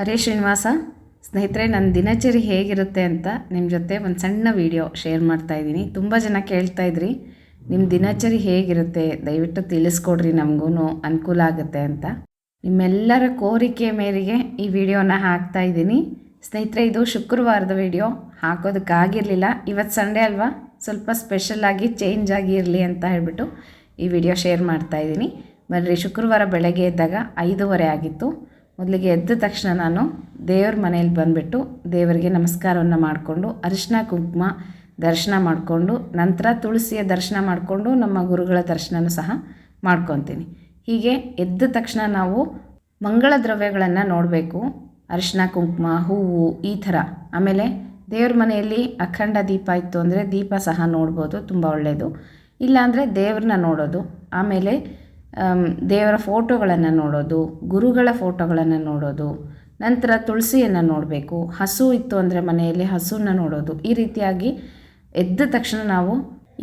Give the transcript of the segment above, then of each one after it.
ಹರೇ ಶ್ರೀನಿವಾಸ, ಸ್ನೇಹಿತರೆ, ನನ್ನ ದಿನಚರಿ ಹೇಗಿರುತ್ತೆ ಅಂತ ನಿಮ್ಮ ಜೊತೆ ಒಂದು ಸಣ್ಣ ವಿಡಿಯೋ ಶೇರ್ ಮಾಡ್ತಾ ಇದ್ದೀನಿ. ತುಂಬ ಜನ ಕೇಳ್ತಾ ಇದ್ರಿ ನಿಮ್ಮ ದಿನಚರಿ ಹೇಗಿರುತ್ತೆ? ದಯವಿಟ್ಟು ತಿಳಿಸ್ಕೊಡ್ರಿ ನಮಗೂ ಅನುಕೂಲ ಆಗುತ್ತೆ ಅಂತ. ನಿಮ್ಮೆಲ್ಲರ ಕೋರಿಕೆ ಮೇರೆಗೆ ಈ ವಿಡಿಯೋನ ಹಾಕ್ತಾ ಇದ್ದೀನಿ. ಸ್ನೇಹಿತರೆ, ಇದು ಶುಕ್ರವಾರದ ವಿಡಿಯೋ ಹಾಕೋದಕ್ಕಾಗಿರಲಿಲ್ಲ. ಇವತ್ತು ಸಂಡೇ ಅಲ್ವಾ? ಸ್ವಲ್ಪ ಸ್ಪೆಷಲಾಗಿ ಚೇಂಜ್ ಆಗಿರಲಿ ಅಂತ ಹೇಳ್ಬಿಟ್ಟು ಈ ವಿಡಿಯೋ ಶೇರ್ ಮಾಡ್ತಾ ಇದ್ದೀನಿ. ಬರ್ರಿ ಶುಕ್ರವಾರ ಬೆಳಗ್ಗೆ ಎದ್ದಾಗ ಐದೂವರೆ ಆಗಿತ್ತು. ಮೊದಲಿಗೆ ಎದ್ದ ತಕ್ಷಣ ನಾನು ದೇವ್ರ ಮನೆಯಲ್ಲಿ ಬಂದುಬಿಟ್ಟು ದೇವರಿಗೆ ನಮಸ್ಕಾರವನ್ನು ಮಾಡಿಕೊಂಡು ಅರಿಶಿನ ಕುಂಕುಮ ದರ್ಶನ ಮಾಡಿಕೊಂಡು ನಂತರ ತುಳಸಿಯ ದರ್ಶನ ಮಾಡಿಕೊಂಡು ನಮ್ಮ ಗುರುಗಳ ದರ್ಶನನೂ ಸಹ ಮಾಡ್ಕೊತೀನಿ. ಹೀಗೆ ಎದ್ದ ತಕ್ಷಣ ನಾವು ಮಂಗಳ ದ್ರವ್ಯಗಳನ್ನು ನೋಡಬೇಕು. ಅರಿಶಿನ ಕುಂಕುಮ ಹೂವು ಈ ಥರ. ಆಮೇಲೆ ದೇವ್ರ ಮನೆಯಲ್ಲಿ ಅಖಂಡ ದೀಪ ಇತ್ತು ಅಂದರೆ ದೀಪ ಸಹ ನೋಡ್ಬೋದು ತುಂಬ ಒಳ್ಳೆಯದು ಇಲ್ಲಾಂದರೆ ದೇವ್ರನ್ನ ನೋಡೋದು. ಆಮೇಲೆ ಆಮ್, ದೇವರ ಫೋಟೋಗಳನ್ನು ನೋಡೋದು, ಗುರುಗಳ ಫೋಟೋಗಳನ್ನು ನೋಡೋದು, ನಂತರ ತುಳಸಿಯನ್ನು ನೋಡಬೇಕು. ಹಸು ಇತ್ತು ಅಂದರೆ ಮನೆಯಲ್ಲಿ ಹಸುನ ನೋಡೋದು. ಈ ರೀತಿಯಾಗಿ ಎದ್ದ ತಕ್ಷಣ ನಾವು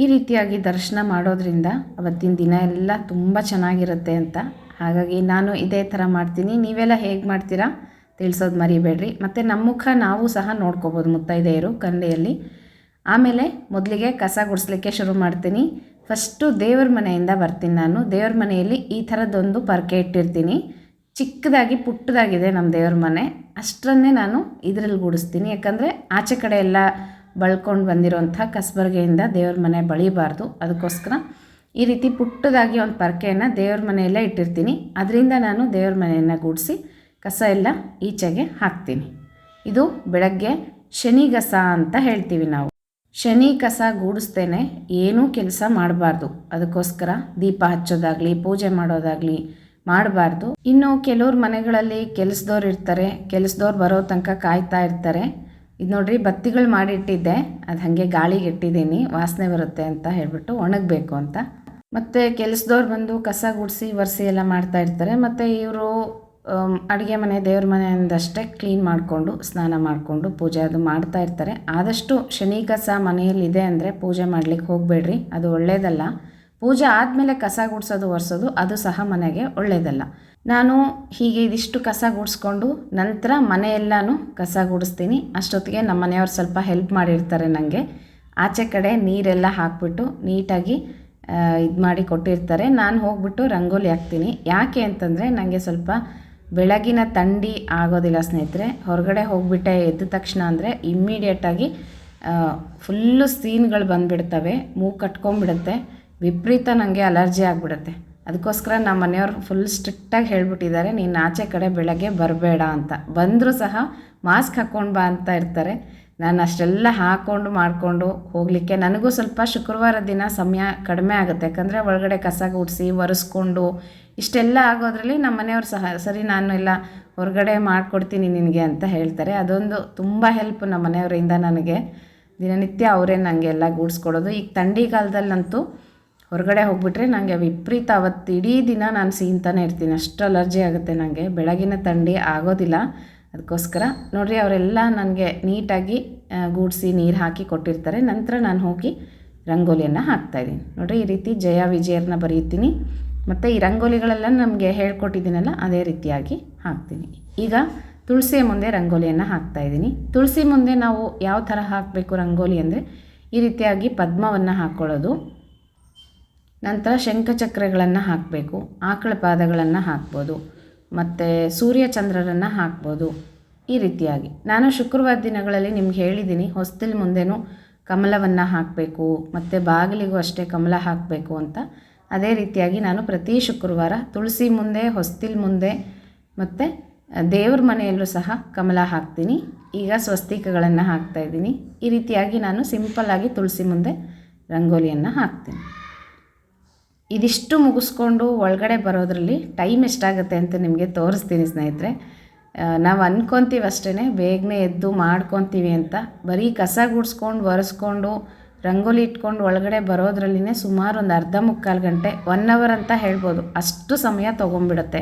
ಈ ರೀತಿಯಾಗಿ ದರ್ಶನ ಮಾಡೋದ್ರಿಂದ ಅವತ್ತಿನ ದಿನ ಎಲ್ಲ ತುಂಬ ಚೆನ್ನಾಗಿರುತ್ತೆ ಅಂತ. ಹಾಗಾಗಿ ನಾನು ಇದೇ ಥರ ಮಾಡ್ತೀನಿ. ನೀವೆಲ್ಲ ಹೇಗೆ ಮಾಡ್ತೀರಾ ತಿಳಿಸೋದು ಮರಿಬೇಡ್ರಿ. ಮತ್ತು ನಮ್ಮ ಮುಖ ನಾವು ಸಹ ನೋಡ್ಕೋಬೋದು ಮುತ್ತೈದೆಯರು ಕಂಡೆಯಲ್ಲಿ. ಆಮೇಲೆ ಮೊದಲಿಗೆ ಕಸ ಗುಡಿಸ್ಲಿಕ್ಕೆ ಶುರು ಮಾಡ್ತೀನಿ. ಫಸ್ಟು ದೇವ್ರ ಮನೆಯಿಂದ ಬರ್ತೀನಿ ನಾನು. ದೇವ್ರ ಮನೆಯಲ್ಲಿ ಈ ಥರದ್ದೊಂದು ಪರ್ಕೆ ಇಟ್ಟಿರ್ತೀನಿ. ಚಿಕ್ಕದಾಗಿ ಪುಟ್ಟದಾಗಿದೆ ನಮ್ಮ ದೇವ್ರ ಮನೆ. ಅಷ್ಟರನ್ನೇ ನಾನು ಇದರಲ್ಲಿ ಗುಡಿಸ್ತೀನಿ. ಯಾಕಂದರೆ ಆಚೆ ಕಡೆ ಎಲ್ಲ ಬಳ್ಕೊಂಡು ಬಂದಿರೋಂಥ ಕಸ್ಬರ್ಗೆಯಿಂದ ದೇವ್ರ ಮನೆ ಬಳಿಬಾರ್ದು. ಅದಕ್ಕೋಸ್ಕರ ಈ ರೀತಿ ಪುಟ್ಟದಾಗಿ ಒಂದು ಪರ್ಕೆಯನ್ನು ದೇವ್ರ ಮನೆಯಲ್ಲೇ ಇಟ್ಟಿರ್ತೀನಿ. ಅದರಿಂದ ನಾನು ದೇವ್ರ ಮನೆಯನ್ನು ಗುಡಿಸಿ ಕಸ ಎಲ್ಲ ಈಚೆಗೆ ಹಾಕ್ತೀನಿ. ಇದು ಬೆಳಗ್ಗೆ ಶನಿಗಸ ಅಂತ ಹೇಳ್ತೀವಿ ನಾವು. ಶನಿ ಕಸ ಗೂಡಿಸ್ತೇನೆ, ಏನೂ ಕೆಲಸ ಮಾಡಬಾರ್ದು. ಅದಕ್ಕೋಸ್ಕರ ದೀಪ ಹಚ್ಚೋದಾಗಲಿ, ಪೂಜೆ ಮಾಡೋದಾಗಲಿ ಮಾಡಬಾರ್ದು. ಇನ್ನು ಕೆಲವ್ರ ಮನೆಗಳಲ್ಲಿ ಕೆಲಸದವ್ರು ಇರ್ತಾರೆ ಕೆಲಸದವ್ರು ಬರೋ ತನಕ ಕಾಯ್ತಾ ಇರ್ತಾರೆ. ಇದು ನೋಡ್ರಿ, ಬತ್ತಿಗಳು ಮಾಡಿಟ್ಟಿದ್ದೆ, ಅದು ಹಾಗೆ ಗಾಳಿಗೆ ಇಟ್ಟಿದ್ದೀನಿ, ವಾಸನೆ ಬರುತ್ತೆ ಅಂತ ಹೇಳ್ಬಿಟ್ಟು ಒಣಗಬೇಕು ಅಂತ. ಮತ್ತು ಕೆಲಸದವ್ರು ಬಂದು ಕಸ ಗುಡಿಸಿ, ಒರೆಸಿ ಎಲ್ಲ ಮಾಡ್ತಾ ಇರ್ತಾರೆ. ಮತ್ತು ಇವರು ಅಡುಗೆ ಮನೆ, ದೇವ್ರ ಮನೆಯಿಂದಷ್ಟೇ ಕ್ಲೀನ್ ಮಾಡಿಕೊಂಡು, ಸ್ನಾನ ಮಾಡಿಕೊಂಡು ಪೂಜೆ ಅದು ಮಾಡ್ತಾ ಇರ್ತಾರೆ. ಆದಷ್ಟು ಶನಿ ಕಸ ಮನೆಯಲ್ಲಿದೆ ಅಂದರೆ ಪೂಜೆ ಮಾಡ್ಲಿಕ್ಕೆ ಹೋಗಬೇಡ್ರಿ, ಅದು ಒಳ್ಳೆಯದಲ್ಲ ಪೂಜೆ ಆದಮೇಲೆ ಕಸ ಗುಡಿಸೋದು, ಒರೆಸೋದು, ಅದು ಸಹ ಮನೆಗೆ ಒಳ್ಳೆಯದಲ್ಲ ನಾನು ಹೀಗೆ ಇದಿಷ್ಟು ಕಸ ಗುಡಿಸ್ಕೊಂಡು ನಂತರ ಮನೆಯೆಲ್ಲನೂ ಕಸ ಗುಡಿಸ್ತೀನಿ. ಅಷ್ಟೊತ್ತಿಗೆ ನಮ್ಮ ಮನೆಯವ್ರು ಸ್ವಲ್ಪ ಹೆಲ್ಪ್ ಮಾಡಿರ್ತಾರೆ ನನಗೆ ಆಚೆ ಕಡೆ ನೀರೆಲ್ಲ ಹಾಕ್ಬಿಟ್ಟು ನೀಟಾಗಿ ಇದು ಮಾಡಿ ಕೊಟ್ಟಿರ್ತಾರೆ. ನಾನು ಹೋಗ್ಬಿಟ್ಟು ರಂಗೋಲಿ ಹಾಕ್ತೀನಿ. ಯಾಕೆ ಅಂತಂದರೆ ನನಗೆ ಸ್ವಲ್ಪ ಬೆಳಗಿನ ಥಂಡಿ ಆಗೋದಿಲ್ಲ ಸ್ನೇಹಿತರೆ. ಹೊರಗಡೆ ಹೋಗಿಬಿಟ್ಟೆ ಎದ್ದ ತಕ್ಷಣ ಅಂದರೆ ಇಮ್ಮಿಡಿಯೇಟಾಗಿ ಫುಲ್ಲು ಸೀನ್ಗಳು ಬಂದುಬಿಡ್ತವೆ. ಮೂಗು ಕಟ್ಕೊಂಡ್ಬಿಡುತ್ತೆ. ವಿಪರೀತ ನನಗೆ ಅಲರ್ಜಿ ಆಗಿಬಿಡುತ್ತೆ. ಅದಕ್ಕೋಸ್ಕರ ನಮ್ಮ ಮನೆಯವ್ರು ಫುಲ್ ಸ್ಟ್ರಿಕ್ಟಾಗಿ ಹೇಳ್ಬಿಟ್ಟಿದ್ದಾರೆ, ನೀನು ಆಚೆ ಕಡೆ ಬೆಳಗ್ಗೆ ಬರಬೇಡ ಅಂತ. ಬಂದರೂ ಸಹ ಮಾಸ್ಕ್ ಹಾಕ್ಕೊಂಡು ಬಾ ಅಂತ ಇರ್ತಾರೆ. ನಾನು ಅಷ್ಟೆಲ್ಲ ಹಾಕ್ಕೊಂಡು ಮಾಡಿಕೊಂಡು ಹೋಗಲಿಕ್ಕೆ ನನಗೂ ಸ್ವಲ್ಪ ಶುಕ್ರವಾರ ದಿನ ಸಮಯ ಕಡಿಮೆ ಆಗುತ್ತೆ. ಯಾಕಂದರೆ ಒಳಗಡೆ ಕಸ ಗುಡಿಸಿ, ಒರೆಸ್ಕೊಂಡು ಇಷ್ಟೆಲ್ಲ ಆಗೋದ್ರಲ್ಲಿ ನಮ್ಮ ಮನೆಯವ್ರು ಸಹ, ಸರಿ, ನಾನು ಎಲ್ಲ ಹೊರಗಡೆ ಮಾಡಿಕೊಡ್ತೀನಿ ನಿನಗೆ ಅಂತ ಹೇಳ್ತಾರೆ. ಅದೊಂದು ತುಂಬ ಹೆಲ್ಪ್ ನಮ್ಮ ಮನೆಯವರಿಂದ ನನಗೆ. ದಿನನಿತ್ಯ ಅವರೇ ನನಗೆ ಎಲ್ಲ ಗೂಡಿಸ್ಕೊಡೋದು. ಈಗ ಥಂಡಿಗಾಲದಲ್ಲಂತೂ ಹೊರಗಡೆ ಹೋಗ್ಬಿಟ್ರೆ ನನಗೆ ವಿಪರೀತ ಅವತ್ತು ಇಡೀ ದಿನ ನಾನು ಸೀನ್ತಾನೆ ಇರ್ತೀನಿ. ಅಷ್ಟು ಅಲರ್ಜಿ ಆಗುತ್ತೆ ನನಗೆ ಬೆಳಗಿನ ಥಂಡಿ ಆಗೋದಿಲ್ಲ. ಅದಕ್ಕೋಸ್ಕರ ನೋಡಿರಿ ಅವರೆಲ್ಲ ನನಗೆ ನೀಟಾಗಿ ಗೂಡಿಸಿ ನೀರು ಹಾಕಿ ಕೊಟ್ಟಿರ್ತಾರೆ. ನಂತರ ನಾನು ಹೋಗಿ ರಂಗೋಲಿಯನ್ನು ಹಾಕ್ತಾಯಿದ್ದೀನಿ ನೋಡಿರಿ ಈ ರೀತಿ ಜಯ ವಿಜಯರನ್ನ ಬರೆಯುತ್ತೀನಿ ಮತ್ತು ಈ ರಂಗೋಲಿಗಳೆಲ್ಲ ನಮಗೆ ಹೇಳ್ಕೊಟ್ಟಿದ್ದೀನಲ್ಲ, ಅದೇ ರೀತಿಯಾಗಿ ಹಾಕ್ತೀನಿ. ಈಗ ತುಳಸಿಯ ಮುಂದೆ ರಂಗೋಲಿಯನ್ನು ಹಾಕ್ತಾಯಿದ್ದೀನಿ ತುಳಸಿ ಮುಂದೆ ನಾವು ಯಾವ ಥರ ಹಾಕಬೇಕು ರಂಗೋಲಿ ಅಂದರೆ, ಈ ರೀತಿಯಾಗಿ ಪದ್ಮವನ್ನು ಹಾಕ್ಕೊಳ್ಳೋದು ನಂತರ ಶಂಖಚಕ್ರಗಳನ್ನು ಹಾಕಬೇಕು, ಆಕಳ ಪಾದಗಳನ್ನು ಹಾಕ್ಬೋದು ಮತ್ತು ಸೂರ್ಯಚಂದ್ರರನ್ನು ಹಾಕ್ಬೋದು. ಈ ರೀತಿಯಾಗಿ. ನಾನು ಶುಕ್ರವಾರ ದಿನಗಳಲ್ಲಿ ನಿಮ್ಗೆ ಹೇಳಿದ್ದೀನಿ ಹೊಸ್ತಿಲ್ ಮುಂದೆನೂ ಕಮಲವನ್ನು ಹಾಕಬೇಕು, ಮತ್ತು ಬಾಗಿಲಿಗೂ ಅಷ್ಟೇ ಕಮಲ ಹಾಕಬೇಕು ಅಂತ. ಅದೇ ರೀತಿಯಾಗಿ ನಾನು ಪ್ರತಿ ಶುಕ್ರವಾರ ತುಳಸಿ ಮುಂದೆ, ಹೊಸ್ತಿಲ್ ಮುಂದೆ, ಮತ್ತು ದೇವ್ರ ಮನೆಯಲ್ಲೂ ಸಹ ಕಮಲ ಹಾಕ್ತೀನಿ. ಈಗ ಸ್ವಸ್ತಿಕಗಳನ್ನು ಹಾಕ್ತಾಯಿದ್ದೀನಿ ಈ ರೀತಿಯಾಗಿ ನಾನು ಸಿಂಪಲ್ಲಾಗಿ ತುಳಸಿ ಮುಂದೆ ರಂಗೋಲಿಯನ್ನು ಹಾಕ್ತೀನಿ. ಇದಿಷ್ಟು ಮುಗಿಸ್ಕೊಂಡು ಒಳಗಡೆ ಬರೋದ್ರಲ್ಲಿ ಟೈಮ್ ಎಷ್ಟಾಗುತ್ತೆ ಅಂತ ನಿಮಗೆ ತೋರಿಸ್ತೀನಿ ಸ್ನೇಹಿತರೆ. ನಾವು ಅಂದ್ಕೊತೀವಿ ಅಷ್ಟೇ ಬೇಗನೆ ಎದ್ದು ಮಾಡ್ಕೊತೀವಿ ಅಂತ. ಬರೀ ಕಸ ಗುಡಿಸ್ಕೊಂಡು, ಒರೆಸ್ಕೊಂಡು, ರಂಗೋಲಿ ಇಟ್ಕೊಂಡು ಒಳಗಡೆ ಬರೋದ್ರಲ್ಲಿನೇ ಸುಮಾರು ಒಂದು ಅರ್ಧ ಮುಕ್ಕಾಲು ಗಂಟೆ ಒನ್ ಅವರ್ ಅಂತ ಹೇಳ್ಬೋದು. ಅಷ್ಟು ಸಮಯ ತೊಗೊಂಬಿಡುತ್ತೆ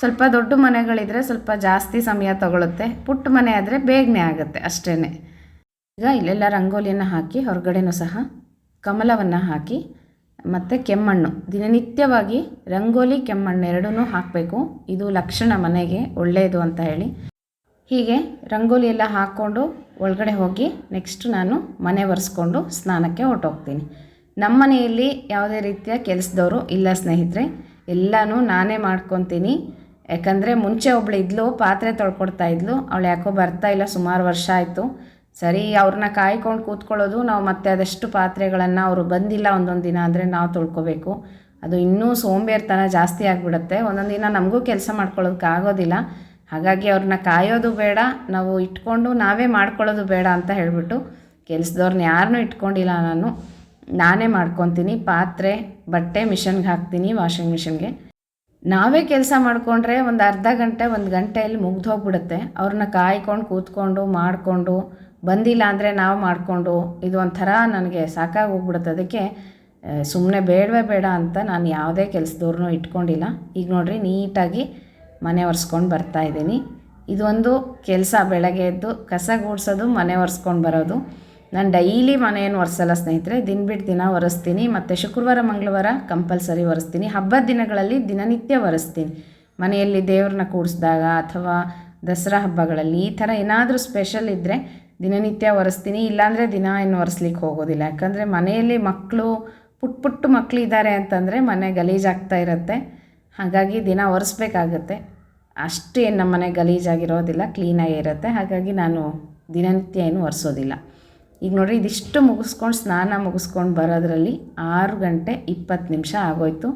ಸ್ವಲ್ಪ ದೊಡ್ಡ ಮನೆಗಳಿದ್ರೆ ಸ್ವಲ್ಪ ಜಾಸ್ತಿ ಸಮಯ ತಗೊಳುತ್ತೆ. ಪುಟ್ಟ ಮನೆ ಆದರೆ ಬೇಗನೆ ಆಗುತ್ತೆ ಅಷ್ಟೇ ಈಗ ಇಲ್ಲೆಲ್ಲ ರಂಗೋಲಿಯನ್ನು ಹಾಕಿ, ಹೊರಗಡೆನೂ ಸಹ ಕಮಲವನ್ನು ಹಾಕಿ ಮತ್ತು ಕೆಮ್ಮಣ್ಣು. ದಿನನಿತ್ಯವಾಗಿ ರಂಗೋಲಿ ಕೆಮ್ಮಣ್ಣು ಎರಡೂ ಹಾಕಬೇಕು. ಇದು ಲಕ್ಷಣ ಮನೆಗೆ ಒಳ್ಳೆಯದು ಅಂತ ಹೇಳಿ. ಹೀಗೆ ರಂಗೋಲಿ ಎಲ್ಲ ಹಾಕ್ಕೊಂಡು ಒಳಗಡೆ ಹೋಗಿ ನೆಕ್ಸ್ಟ್ ನಾನು ಮನೆ ಒರೆಸ್ಕೊಂಡು ಸ್ನಾನಕ್ಕೆ ಹೊರಟೋಗ್ತೀನಿ. ನಮ್ಮ ಮನೆಯಲ್ಲಿ ಯಾವುದೇ ರೀತಿಯ ಕೆಲಸದವರು ಇಲ್ಲ ಸ್ನೇಹಿತರೆ, ಎಲ್ಲನೂ ನಾನೇ ಮಾಡ್ಕೊತೀನಿ. ಯಾಕಂದರೆ ಮುಂಚೆ ಒಬ್ಳು ಇದ್ಲು, ಪಾತ್ರೆ ತೊಳ್ಕೊಡ್ತಾ ಇದ್ಲು, ಅವಳು ಯಾಕೋ ಬರ್ತಾ ಇಲ್ಲ, ಸುಮಾರು ವರ್ಷ ಆಯಿತು. ಸರಿ, ಅವ್ರನ್ನ ಕಾಯ್ಕೊಂಡು ಕೂತ್ಕೊಳ್ಳೋದು, ನಾವು ಮತ್ತೆ ಅದಷ್ಟು ಪಾತ್ರೆಗಳನ್ನು ಅವರು ಬಂದಿಲ್ಲ ಒಂದೊಂದು ದಿನ ಅಂದರೆ ನಾವು ತೊಳ್ಕೊಬೇಕು. ಅದು ಇನ್ನೂ ಸೋಂಬೇರ್ತನ ಜಾಸ್ತಿ ಆಗಿಬಿಡುತ್ತೆ. ಒಂದೊಂದು ದಿನ ನಮಗೂ ಕೆಲಸ ಮಾಡ್ಕೊಳ್ಳೋದಕ್ಕಾಗೋದಿಲ್ಲ. ಹಾಗಾಗಿ ಅವ್ರನ್ನ ಕಾಯೋದು ಬೇಡ, ನಾವು ಇಟ್ಕೊಂಡು ನಾವೇ ಮಾಡ್ಕೊಳ್ಳೋದು ಬೇಡ ಅಂತ ಹೇಳಿಬಿಟ್ಟು ಕೆಲಸದವ್ರನ್ನ ಯಾರನ್ನೂ ಇಟ್ಕೊಂಡಿಲ್ಲ ನಾನು. ನಾನೇ ಮಾಡ್ಕೊತೀನಿ, ಪಾತ್ರೆ, ಬಟ್ಟೆ, ಮಿಷನ್ಗೆ ಹಾಕ್ತೀನಿ, ವಾಷಿಂಗ್ ಮಿಷನ್ಗೆ. ನಾವೇ ಕೆಲಸ ಮಾಡಿಕೊಂಡ್ರೆ ಒಂದು ಅರ್ಧ ಗಂಟೆ, ಒಂದು ಗಂಟೆಯಲ್ಲಿ ಮುಗ್ದು ಹೋಗ್ಬಿಡುತ್ತೆ ಅವ್ರನ್ನ ಕಾಯ್ಕೊಂಡು ಕೂತ್ಕೊಂಡು, ಮಾಡಿಕೊಂಡು ಬಂದಿಲ್ಲ ಅಂದರೆ ನಾವು ಮಾಡಿಕೊಂಡು ಇದು ಒಂಥರ ನನಗೆ ಸಾಕಾಗಿ ಹೋಗ್ಬಿಡುತ್ತೆ ಅದಕ್ಕೆ ಸುಮ್ಮನೆ ಬೇಡವೇ ಬೇಡ ಅಂತ ನಾನು ಯಾವುದೇ ಕೆಲಸದವ್ರನ್ನೂ ಇಟ್ಕೊಂಡಿಲ್ಲ. ಈಗ ನೋಡಿರಿ, ನೀಟಾಗಿ ಮನೆ ಒರೆಸ್ಕೊಂಡು ಬರ್ತಾ ಇದ್ದೀನಿ. ಇದೊಂದು ಕೆಲಸ, ಬೆಳಗ್ಗೆ ಎದ್ದು ಕಸ ಗೂಡಿಸೋದು, ಮನೆ ಒರೆಸ್ಕೊಂಡು ಬರೋದು. ನಾನು ಡೈಲಿ ಮನೆಯನ್ನು ಒರೆಸಲ್ಲ ಸ್ನೇಹಿತರೆ, ದಿನ ಬಿಟ್ಟು ದಿನ ಒರೆಸ್ತೀನಿ. ಮತ್ತು ಶುಕ್ರವಾರ, ಮಂಗಳವಾರ ಕಂಪಲ್ಸರಿ ಒರೆಸ್ತೀನಿ. ಹಬ್ಬದ ದಿನಗಳಲ್ಲಿ ದಿನನಿತ್ಯ ಒರೆಸ್ತೀನಿ. ಮನೆಯಲ್ಲಿ ದೇವ್ರನ್ನ ಕೂಡಿಸಿದಾಗ ಅಥವಾ ದಸರಾ ಹಬ್ಬಗಳಲ್ಲಿ ಈ ಥರ ಏನಾದರೂ ಸ್ಪೆಷಲ್ ಇದ್ದರೆ ದಿನನಿತ್ಯ ಒರೆಸ್ತೀನಿ, ಇಲ್ಲಾಂದರೆ ದಿನ ಏನು ಒರೆಸ್ಲಿಕ್ಕೆ ಹೋಗೋದಿಲ್ಲ. ಯಾಕಂದರೆ ಮನೆಯಲ್ಲಿ ಮಕ್ಕಳು ಪುಟ್ಟ ಪುಟ್ಟ ಮಕ್ಕಳಿದ್ದಾರೆ ಅಂತಂದರೆ ಮನೆ ಗಲೀಜಾಗ್ತಾ ಇರುತ್ತೆ. ಹಾಗಾಗಿ ದಿನ ಒರೆಸ್ಬೇಕಾಗತ್ತೆ. ಅಷ್ಟು ಏನು ನಮ್ಮ ಮನೆ ಗಲೀಜಾಗಿರೋದಿಲ್ಲ, ಕ್ಲೀನಾಗಿ ಇರುತ್ತೆ. ಹಾಗಾಗಿ ನಾನು ದಿನನಿತ್ಯ ಏನು ಒರೆಸೋದಿಲ್ಲ. ಈಗ ನೋಡಿರಿ, ಇದಿಷ್ಟು ಮುಗಿಸ್ಕೊಂಡು, ಸ್ನಾನ ಮುಗಿಸ್ಕೊಂಡು ಬರೋದ್ರಲ್ಲಿ ಆರು ಗಂಟೆ ಇಪ್ಪತ್ತು ನಿಮಿಷ ಆಗೋಯ್ತು.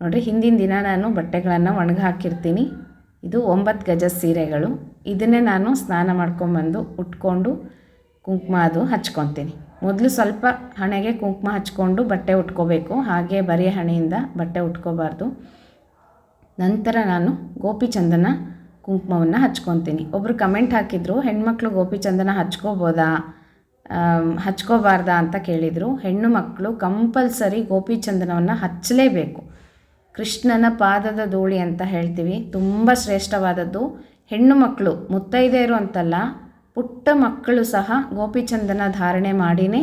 ನೋಡಿರಿ, ಹಿಂದಿನ ದಿನ ನಾನು ಬಟ್ಟೆಗಳನ್ನು ಒಣಗಿ ಹಾಕಿರ್ತೀನಿ ಇದು ಒಂಬತ್ತು ಗಜ ಸೀರೆಗಳು. ಇದನ್ನೇ ನಾನು ಸ್ನಾನ ಮಾಡ್ಕೊಂಬಂದು ಉಟ್ಕೊಂಡು ಕುಂಕುಮ ಅದು ಹಚ್ಕೊತೀನಿ. ಮೊದಲು ಸ್ವಲ್ಪ ಹಣೆಗೆ ಕುಂಕುಮ ಹಚ್ಕೊಂಡು ಬಟ್ಟೆ ಉಟ್ಕೋಬೇಕು. ಹಾಗೆ ಬರೀ ಹಣೆಯಿಂದ ಬಟ್ಟೆ ಉಟ್ಕೋಬಾರ್ದು. ನಂತರ ನಾನು ಗೋಪಿಚಂದನ ಕುಂಕುಮವನ್ನು ಹಚ್ಕೊತೀನಿ. ಒಬ್ಬರು ಕಮೆಂಟ್ ಹಾಕಿದರು, ಹೆಣ್ಮಕ್ಳು ಗೋಪಿಚಂದನ ಹಚ್ಕೋಬೋದಾ? ಹಚ್ಕೋಬಾರ್ದಾ? ಅಂತ ಕೇಳಿದರು. ಹೆಣ್ಣು ಮಕ್ಕಳು ಕಂಪಲ್ಸರಿ ಗೋಪಿಚಂದನವನ್ನು ಹಚ್ಚಲೇಬೇಕು. ಕೃಷ್ಣನ ಪಾದದ ಧೂಳಿ ಅಂತ ಹೇಳ್ತೀವಿ. ತುಂಬ ಶ್ರೇಷ್ಠವಾದದ್ದು. ಹೆಣ್ಣು ಮಕ್ಕಳು ಮುತ್ತೈದೆಯರು ಅಂತಲ್ಲ, ಪುಟ್ಟ ಮಕ್ಕಳು ಸಹ ಗೋಪಿಚಂದನ ಧಾರಣೆ ಮಾಡಿನೇ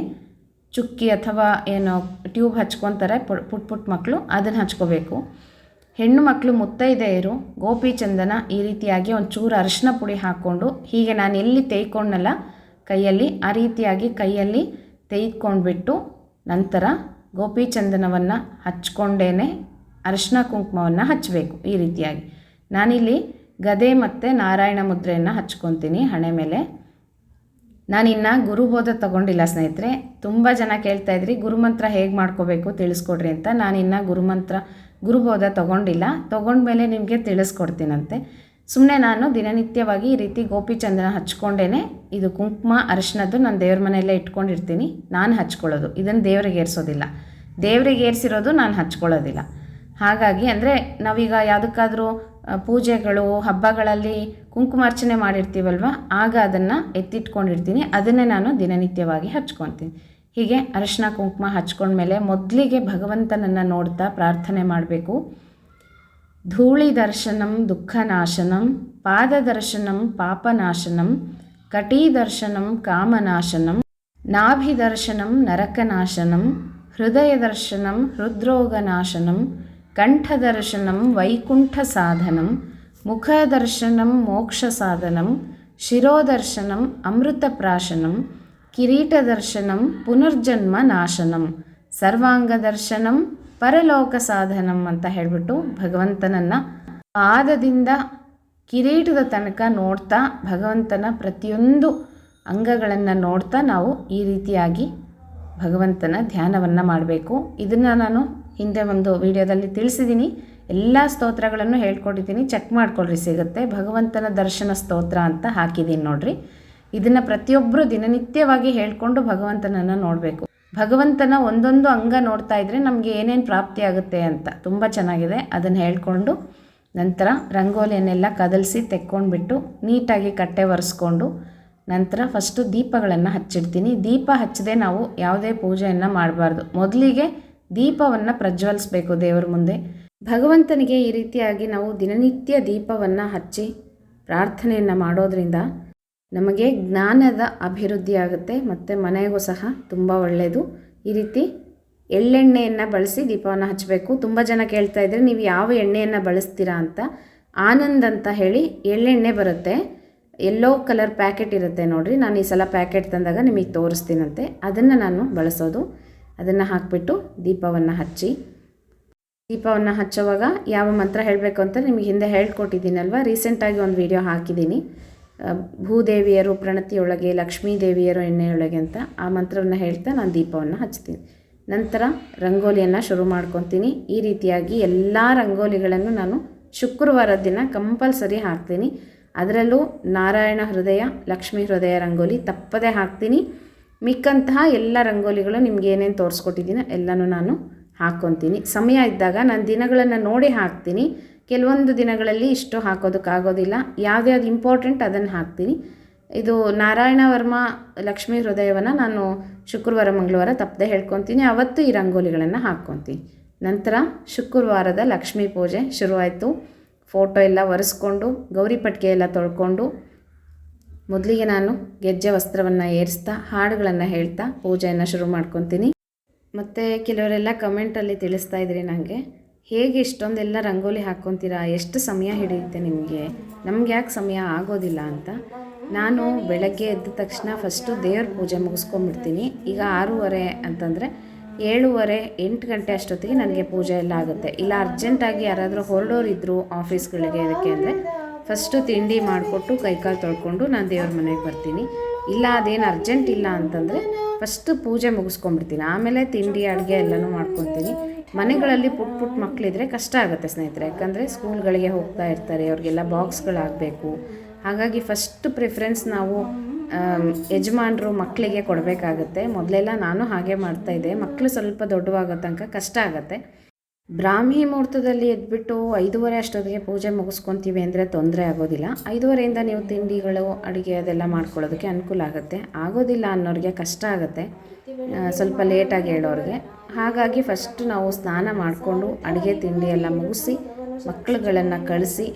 ಚುಕ್ಕಿ ಅಥವಾ ಏನು ಟ್ಯೂಬ್ ಹಚ್ಕೊತಾರೆ ಪುಟ್ ಪುಟ್ ಮಕ್ಕಳು ಅದನ್ನು ಹಚ್ಕೋಬೇಕು. ಹೆಣ್ಣು ಮಕ್ಕಳು ಮುತ್ತೈದೆಯರು ಗೋಪಿಚಂದನ ಈ ರೀತಿಯಾಗಿ ಒಂದು ಚೂರು ಅರಿಶಿನ ಪುಡಿ ಹಾಕ್ಕೊಂಡು ಹೀಗೆ ನಾನು ಎಲ್ಲಿ ತೇಯ್ಕೊಂಡಲ್ಲ ಕೈಯಲ್ಲಿ ಆ ರೀತಿಯಾಗಿ ಕೈಯಲ್ಲಿ ತೆಗೆದುಕೊಂಡ್ಬಿಟ್ಟು ನಂತರ ಗೋಪಿಚಂದನವನ್ನು ಹಚ್ಕೊಂಡೇ ಅರಿಶಿನ ಕುಂಕುಮವನ್ನು ಹಚ್ಚಬೇಕು ಈ ರೀತಿಯಾಗಿ. ನಾನಿಲ್ಲಿ ಗದೆ ಮತ್ತು ನಾರಾಯಣ ಮುದ್ರೆಯನ್ನು ಹಚ್ಕೊತೀನಿ ಹಣೆ ಮೇಲೆ. ನಾನಿನ್ನು ಗುರುಬೋಧ ತಗೊಂಡಿಲ್ಲ ಸ್ನೇಹಿತರೆ, ತುಂಬ ಜನ ಕೇಳ್ತಾ ಇದ್ರಿ ಗುರುಮಂತ್ರ ಹೇಗೆ ಮಾಡ್ಕೋಬೇಕು ತಿಳಿಸ್ಕೊಡ್ರಿ ಅಂತ. ನಾನಿನ್ನು ಗುರುಮಂತ್ರ ಗುರುಬೋಧ ತೊಗೊಂಡಿಲ್ಲ. ತೊಗೊಂಡ್ಮೇಲೆ ನಿಮಗೆ ತಿಳಿಸ್ಕೊಡ್ತೀನಂತೆ. ಸುಮ್ಮನೆ ನಾನು ದಿನನಿತ್ಯವಾಗಿ ಈ ರೀತಿ ಗೋಪಿಚಂದನ ಹಚ್ಕೊಂಡೇನೆ. ಹಚ್ಕೊಂಡೇ ಇದು ಕುಂಕುಮ ಅರಿಶಿನದ್ದು ನಾನು ದೇವ್ರ ಮನೆಯಲ್ಲೇ ಇಟ್ಕೊಂಡಿರ್ತೀನಿ. ನಾನು ಹಚ್ಕೊಳ್ಳೋದು. ಇದನ್ನು ದೇವ್ರಿಗೆ ಏರಿಸೋದಿಲ್ಲ. ದೇವ್ರಿಗೆ ಏರಿಸಿರೋದು ನಾನು ಹಚ್ಕೊಳ್ಳೋದಿಲ್ಲ. ಹಾಗಾಗಿ ಅಂದರೆ ನಾವೀಗ ಯಾವುದಕ್ಕಾದರೂ ಪೂಜೆಗಳು, ಹಬ್ಬಗಳಲ್ಲಿ ಕುಂಕುಮಾರ್ಚನೆ ಮಾಡಿರ್ತೀವಲ್ವ? ಆಗ ಅದನ್ನು ಎತ್ತಿಟ್ಕೊಂಡಿರ್ತೀನಿ. ಅದನ್ನೇ ನಾನು ದಿನನಿತ್ಯವಾಗಿ ಹಚ್ಕೊತೀನಿ. ಹೀಗೆ ಅರಶಿನ ಕುಂಕುಮ ಹಚ್ಕೊಂಡ್ಮೇಲೆ ಮೊದಲಿಗೆ ಭಗವಂತನನ್ನು ನೋಡ್ತಾ ಪ್ರಾರ್ಥನೆ ಮಾಡಬೇಕು. ಧೂಳಿ ದರ್ಶನಂ ದುಃಖನಾಶನಂ ಪಾದದರ್ಶನಂ ಪಾಪನಾಶನಂ ಕಟೀದರ್ಶನಂ ಕಾಮನಾಶನಂ ನಾಭಿದರ್ಶನಂ ನರಕನಾಶನಂ ಹೃದಯ ದರ್ಶನಂ ಹೃದ್ರೋಗನಾಶನಂ ಕಂಠದರ್ಶನಂ ವೈಕುಂಠ ಸಾಧನಂ ಮುಖದರ್ಶನಂ ಮೋಕ್ಷ ಸಾಧನಂ ಶಿರೋದರ್ಶನಂ ಅಮೃತಪ್ರಾಶನಂ, ಕಿರೀಟದರ್ಶನಂ ಪುನರ್ಜನ್ಮ ನಾಶನಂ ಸರ್ವಾಂಗದರ್ಶನಂ ಪರಲೋಕ ಸಾಧನಂ ಅಂತ ಹೇಳಿಬಿಟ್ಟು ಭಗವಂತನನ್ನು ಪಾದದಿಂದ ಕಿರೀಟದ ತನಕ ನೋಡ್ತಾ ಭಗವಂತನ ಪ್ರತಿಯೊಂದು ಅಂಗಗಳನ್ನು ನೋಡ್ತಾ ನಾವು ಈ ರೀತಿಯಾಗಿ ಭಗವಂತನ ಧ್ಯಾನವನ್ನು ಮಾಡಬೇಕು. ಇದನ್ನು ನಾನು ಹಿಂದೆ ಒಂದು ವಿಡಿಯೋದಲ್ಲಿ ತಿಳಿಸಿದ್ದೀನಿ. ಎಲ್ಲ ಸ್ತೋತ್ರಗಳನ್ನು ಹೇಳ್ಕೊಟ್ಟಿದ್ದೀನಿ. ಚೆಕ್ ಮಾಡ್ಕೊಳ್ರಿ, ಸಿಗುತ್ತೆ. ಭಗವಂತನ ದರ್ಶನ ಸ್ತೋತ್ರ ಅಂತ ಹಾಕಿದ್ದೀನಿ ನೋಡ್ರಿ. ಇದನ್ನು ಪ್ರತಿಯೊಬ್ಬರು ದಿನನಿತ್ಯವಾಗಿ ಹೇಳ್ಕೊಂಡು ಭಗವಂತನನ್ನು ನೋಡಬೇಕು. ಭಗವಂತನ ಒಂದೊಂದು ಅಂಗ ನೋಡ್ತಾ ಇದ್ದರೆ ನಮಗೆ ಏನೇನು ಪ್ರಾಪ್ತಿ ಆಗುತ್ತೆ ಅಂತ ತುಂಬ ಚೆನ್ನಾಗಿದೆ. ಅದನ್ನು ಹೇಳ್ಕೊಂಡು ನಂತರ ರಂಗೋಲಿಯನ್ನೆಲ್ಲ ಕದಲಿಸಿ ತೆಕ್ಕೊಂಡ್ಬಿಟ್ಟು ನೀಟಾಗಿ ಕಟ್ಟೆ ಒರೆಸ್ಕೊಂಡು ನಂತರ ಫಸ್ಟು ದೀಪಗಳನ್ನು ಹಚ್ಚಿಡ್ತೀನಿ. ದೀಪ ಹಚ್ಚದೆ ನಾವು ಯಾವುದೇ ಪೂಜೆಯನ್ನು ಮಾಡಬಾರ್ದು. ಮೊದಲಿಗೆ ದೀಪವನ್ನು ಪ್ರಜ್ವಲಿಸ್ಬೇಕು ದೇವರ ಮುಂದೆ. ಭಗವಂತನಿಗೆ ಈ ರೀತಿಯಾಗಿ ನಾವು ದಿನನಿತ್ಯ ದೀಪವನ್ನು ಹಚ್ಚಿ ಪ್ರಾರ್ಥನೆಯನ್ನು ಮಾಡೋದರಿಂದ ನಮಗೆ ಜ್ಞಾನದ ಅಭಿವೃದ್ಧಿ ಆಗುತ್ತೆ, ಮತ್ತು ಮನೆಗೂ ಸಹ ತುಂಬ ಒಳ್ಳೆಯದು ಈ ರೀತಿ ಎಳ್ಳೆಣ್ಣೆಯನ್ನು ಬಳಸಿ ದೀಪವನ್ನು ಹಚ್ಚಬೇಕು. ತುಂಬ ಜನ ಕೇಳ್ತಾ ಇದ್ದರೆ ನೀವು ಯಾವ ಎಣ್ಣೆಯನ್ನು ಬಳಸ್ತೀರಾ? ಅಂತ. ಆನಂದ್ ಅಂತ ಹೇಳಿ ಎಳ್ಳೆಣ್ಣೆ ಬರುತ್ತೆ. ಎಲ್ಲೋ ಕಲರ್ ಪ್ಯಾಕೆಟ್ ಇರುತ್ತೆ ನೋಡಿರಿ. ನಾನು ಈ ಸಲ ಪ್ಯಾಕೆಟ್ ತಂದಾಗ ನಿಮಗೆ ತೋರಿಸ್ತೀನಂತೆ. ಅದನ್ನು ನಾನು ಬಳಸೋದು. ಅದನ್ನು ಹಾಕಿಬಿಟ್ಟು ದೀಪವನ್ನು ಹಚ್ಚಿ. ದೀಪವನ್ನು ಹಚ್ಚುವಾಗ ಯಾವ ಮಂತ್ರ ಹೇಳಬೇಕು ಅಂತ ನಿಮಗೆ ಹಿಂದೆ ಹೇಳ್ಕೊಟ್ಟಿದ್ದೀನಲ್ವ? ರೀಸೆಂಟಾಗಿ ಒಂದು ವಿಡಿಯೋ ಹಾಕಿದ್ದೀನಿ. ಭೂದೇವಿಯರು, ಪ್ರಣತಿಯೊಳಗೆ ಲಕ್ಷ್ಮೀ ದೇವಿಯರು ಎಣ್ಣೆಯೊಳಗೆ ಅಂತ ಆ ಮಂತ್ರವನ್ನು ಹೇಳ್ತಾ ನಾನು ದೀಪವನ್ನು ಹಚ್ತೀನಿ. ನಂತರ ರಂಗೋಲಿಯನ್ನು ಶುರು ಮಾಡ್ಕೊತೀನಿ. ಈ ರೀತಿಯಾಗಿ ಎಲ್ಲ ರಂಗೋಲಿಗಳನ್ನು ನಾನು ಶುಕ್ರವಾರದ ದಿನ ಕಂಪಲ್ಸರಿ ಹಾಕ್ತೀನಿ. ಅದರಲ್ಲೂ ನಾರಾಯಣ ಹೃದಯ, ಲಕ್ಷ್ಮೀ ಹೃದಯ ರಂಗೋಲಿ ತಪ್ಪದೇ ಹಾಕ್ತೀನಿ. ಮಿಕ್ಕಂತಹ ಎಲ್ಲ ರಂಗೋಲಿಗಳು ನಿಮ್ಗೆ ಏನೇನು ತೋರಿಸ್ಕೊಟ್ಟಿದ್ದೀನೋ ಎಲ್ಲನೂ ನಾನು ಹಾಕ್ಕೊತೀನಿ ಸಮಯ ಇದ್ದಾಗ ನಾನು ದಿನಗಳನ್ನು ನೋಡಿ ಹಾಕ್ತೀನಿ. ಕೆಲವೊಂದು ದಿನಗಳಲ್ಲಿ ಇಷ್ಟು ಹಾಕೋದಕ್ಕಾಗೋದಿಲ್ಲ ಯಾವ್ದ್ಯಾವ್ದು ಇಂಪಾರ್ಟೆಂಟ್ ಅದನ್ನು ಹಾಕ್ತೀನಿ. ಇದು ನಾರಾಯಣ ವರ್ಮ ಲಕ್ಷ್ಮೀ ಹೃದಯವನ್ನು ನಾನು ಶುಕ್ರವಾರ, ಮಂಗಳವಾರ ತಪ್ಪದೆ ಹೇಳ್ಕೊತೀನಿ. ಅವತ್ತು ಈ ರಂಗೋಲಿಗಳನ್ನು ಹಾಕ್ಕೊತೀನಿ. ನಂತರ ಶುಕ್ರವಾರದ ಲಕ್ಷ್ಮೀ ಪೂಜೆ ಶುರುವಾಯಿತು. ಫೋಟೋ ಎಲ್ಲ ಒರೆಸ್ಕೊಂಡು ಗೌರಿ ಪಟ್ಟಿಗೆ ಎಲ್ಲ ತೊಳ್ಕೊಂಡು ಮೊದಲಿಗೆ ನಾನು ಗೆಜ್ಜೆ ವಸ್ತ್ರವನ್ನು ಏರಿಸ್ತಾ, ಹಾಡುಗಳನ್ನು ಹೇಳ್ತಾ ಪೂಜೆಯನ್ನು ಶುರು ಮಾಡ್ಕೊತೀನಿ. ಮತ್ತು ಕೆಲವರೆಲ್ಲ ಕಮೆಂಟಲ್ಲಿ ತಿಳಿಸ್ತಾ ಇದ್ರಿ ನನಗೆ ಹೇಗೆ ಇಷ್ಟೊಂದೆಲ್ಲ ರಂಗೋಲಿ ಹಾಕ್ಕೊತೀರಾ? ಎಷ್ಟು ಸಮಯ ಹಿಡಿಯುತ್ತೆ ನಿಮಗೆ? ನಮ್ಗೆ ಯಾಕೆ ಸಮಯ ಆಗೋದಿಲ್ಲ ಅಂತ? ನಾನು ಬೆಳಗ್ಗೆ ಎದ್ದ ತಕ್ಷಣ ಫಸ್ಟು ದೇವ್ರ ಪೂಜೆ ಮುಗಿಸ್ಕೊಂಬಿಡ್ತೀನಿ ಈಗ ಆರೂವರೆ ಅಂತಂದರೆ ಏಳುವರೆ ಎಂಟು ಗಂಟೆ ಅಷ್ಟೊತ್ತಿಗೆ ನನಗೆ ಪೂಜೆ ಎಲ್ಲ ಆಗುತ್ತೆ. ಇಲ್ಲ ಅರ್ಜೆಂಟಾಗಿ ಯಾರಾದರೂ ಹೊರಡೋರು ಇದ್ದರು ಆಫೀಸ್ಗಳಿಗೆ ಅದಕ್ಕೆ ಅಂದರೆ ಫಸ್ಟು ತಿಂಡಿ ಮಾಡಿಕೊಟ್ಟು ಕೈಕಾಲು ತೊಳ್ಕೊಂಡು ನಾನು ದೇವ್ರ ಮನೆಗೆ ಬರ್ತೀನಿ. ಇಲ್ಲ, ಅದೇನು ಅರ್ಜೆಂಟ್ ಇಲ್ಲ ಅಂತಂದರೆ ಫಸ್ಟು ಪೂಜೆ ಮುಗಿಸ್ಕೊಂಡ್ಬಿಡ್ತೀನಿ. ಆಮೇಲೆ ತಿಂಡಿ, ಅಡುಗೆ ಎಲ್ಲನೂ ಮಾಡ್ಕೊತೀನಿ ಮನೆಗಳಲ್ಲಿ ಪುಟ್ ಪುಟ್ ಮಕ್ಕಳಿದ್ರೆ ಕಷ್ಟ ಆಗುತ್ತೆ ಸ್ನೇಹಿತರೆ. ಯಾಕಂದರೆ ಸ್ಕೂಲ್ಗಳಿಗೆ ಹೋಗ್ತಾ ಇರ್ತಾರೆ, ಅವ್ರಿಗೆಲ್ಲ ಬಾಕ್ಸ್ಗಳಾಗಬೇಕು. ಹಾಗಾಗಿ ಫಸ್ಟ್ ಪ್ರಿಫರೆನ್ಸ್ ನಾವು ಯಜಮಾನರು ಮಕ್ಕಳಿಗೆ ಕೊಡಬೇಕಾಗತ್ತೆ. ಮೊದಲೆಲ್ಲ ನಾನು ಹಾಗೆ ಮಾಡ್ತಾಯಿದ್ದೆ ಮಕ್ಕಳು ಸ್ವಲ್ಪ ದೊಡ್ಡವಾಗೋ ತನಕ ಕಷ್ಟ ಆಗುತ್ತೆ. ಬ್ರಾಹ್ಮಿ ಮುಹೂರ್ತದಲ್ಲಿ ಎದ್ಬಿಟ್ಟು ಐದೂವರೆ ಅಷ್ಟೊತ್ತಿಗೆ ಪೂಜೆ ಮುಗಿಸ್ಕೊತೀವಿ ಅಂದರೆ ತೊಂದರೆ ಆಗೋದಿಲ್ಲ. ಐದೂವರೆಯಿಂದ ನೀವು ತಿಂಡಿಗಳು, ಅಡುಗೆ ಅದೆಲ್ಲ ಮಾಡ್ಕೊಳ್ಳೋದಕ್ಕೆ ಅನುಕೂಲ ಆಗುತ್ತೆ. ಆಗೋದಿಲ್ಲ ಅನ್ನೋರಿಗೆ ಕಷ್ಟ ಆಗುತ್ತೆ. ಸ್ವಲ್ಪ ಲೇಟಾಗಿ ಹೇಳೋರಿಗೆ. ಹಾಗಾಗಿ ಫಸ್ಟ್ ನಾವು ಸ್ನಾನ ಮಾಡಿಕೊಂಡು ಅಡುಗೆ, ತಿಂಡಿ ಎಲ್ಲ ಮುಗಿಸಿ ಮಕ್ಕಳುಗಳನ್ನು ಕಳಿಸಿ